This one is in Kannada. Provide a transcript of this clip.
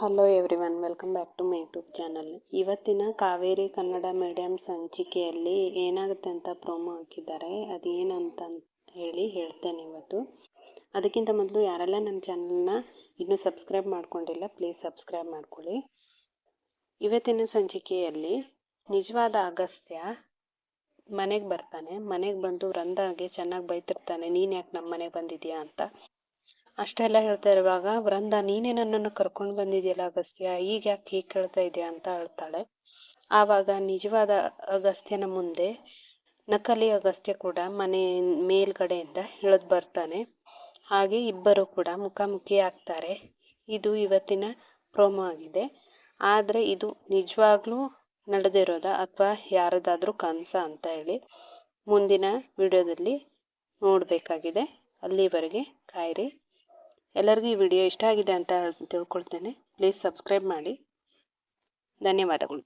Hello everyone welcome back to my YouTube channel ಇವತ್ತಿನ ಕಾವೇರಿ ಕನ್ನಡ ಮೀಡಿಯಂ ಸಂಚಿಕೆಯಲ್ಲಿ ಏನಾಗುತ್ತೆ ಅಂತ ಪ್ರೋಮೋ ಹಾಕಿದ್ದಾರೆ ಅದೇನಂತ ಹೇಳಿ ಹೇಳ್ತೇನೆ ಇವತ್ತು. ಅದಕ್ಕಿಂತ ಮೊದಲು ಯಾರೆಲ್ಲ ನನ್ನ ಚಾನಲ್ನ ಇನ್ನೂ ಸಬ್ಸ್ಕ್ರೈಬ್ ಮಾಡ್ಕೊಂಡಿಲ್ಲ ಪ್ಲೀಸ್ ಸಬ್ಸ್ಕ್ರೈಬ್ ಮಾಡ್ಕೊಳ್ಳಿ. ಇವತ್ತಿನ ಸಂಚಿಕೆಯಲ್ಲಿ ನಿಜವಾದ ಅಗಸ್ತ್ಯ ಮನೆಗೆ ಬರ್ತಾನೆ. ಮನೆಗೆ ಬಂದು ವೃಂದಾಗೆ ಚೆನ್ನಾಗಿ ಬೈತಿರ್ತಾನೆ. ನೀನು ಯಾಕೆ ನಮ್ಮ ಮನೆಗೆ ಬಂದಿದ್ಯಾ ಅಂತ. ಅಷ್ಟೆಲ್ಲ ಹೇಳ್ತಾ ಇರುವಾಗ, ವೃಂದ, ನೀನೇ ನನ್ನನ್ನು ಕರ್ಕೊಂಡು ಬಂದಿದೆಯಲ್ಲ ಅಗಸ್ತ್ಯ? ಈಗ ಯಾಕೆ ಹೀಗೆ ಕೇಳ್ತಾ ಇದೆಯಾ ಅಂತ ಹೇಳ್ತಾಳೆ. ಆವಾಗ ನಿಜವಾದ ಅಗಸ್ತ್ಯನ ಮುಂದೆ ನಕಲಿ ಅಗಸ್ತ್ಯ ಕೂಡ ಮನೆ ಮೇಲ್ಗಡೆಯಿಂದ ಇಳಿದು ಬರ್ತಾನೆ. ಹಾಗೆ ಇಬ್ಬರು ಕೂಡ ಮುಖಾಮುಖಿ ಆಗ್ತಾರೆ. ಇದು ಇವತ್ತಿನ ಪ್ರೋಮೋ ಆಗಿದೆ. ಆದರೆ ಇದು ನಿಜವಾಗ್ಲೂ ನಡೆದಿರೋದ ಅಥವಾ ಯಾರದಾದರೂ ಕನಸ ಅಂತ ಹೇಳಿ ಮುಂದಿನ ವಿಡಿಯೋದಲ್ಲಿ ನೋಡಬೇಕಾಗಿದೆ. ಅಲ್ಲಿವರೆಗೆ ಕಾಯಿರಿ. ಎಲ್ಲರಿಗೂ ಈ ವಿಡಿಯೋ ಇಷ್ಟ ಆಗಿದೆ ಅಂತ ತಿಳ್ಕೊಳ್ತೇನೆ. ಪ್ಲೀಸ್ ಸಬ್ಸ್ಕ್ರೈಬ್ ಮಾಡಿ. ಧನ್ಯವಾದಗಳು.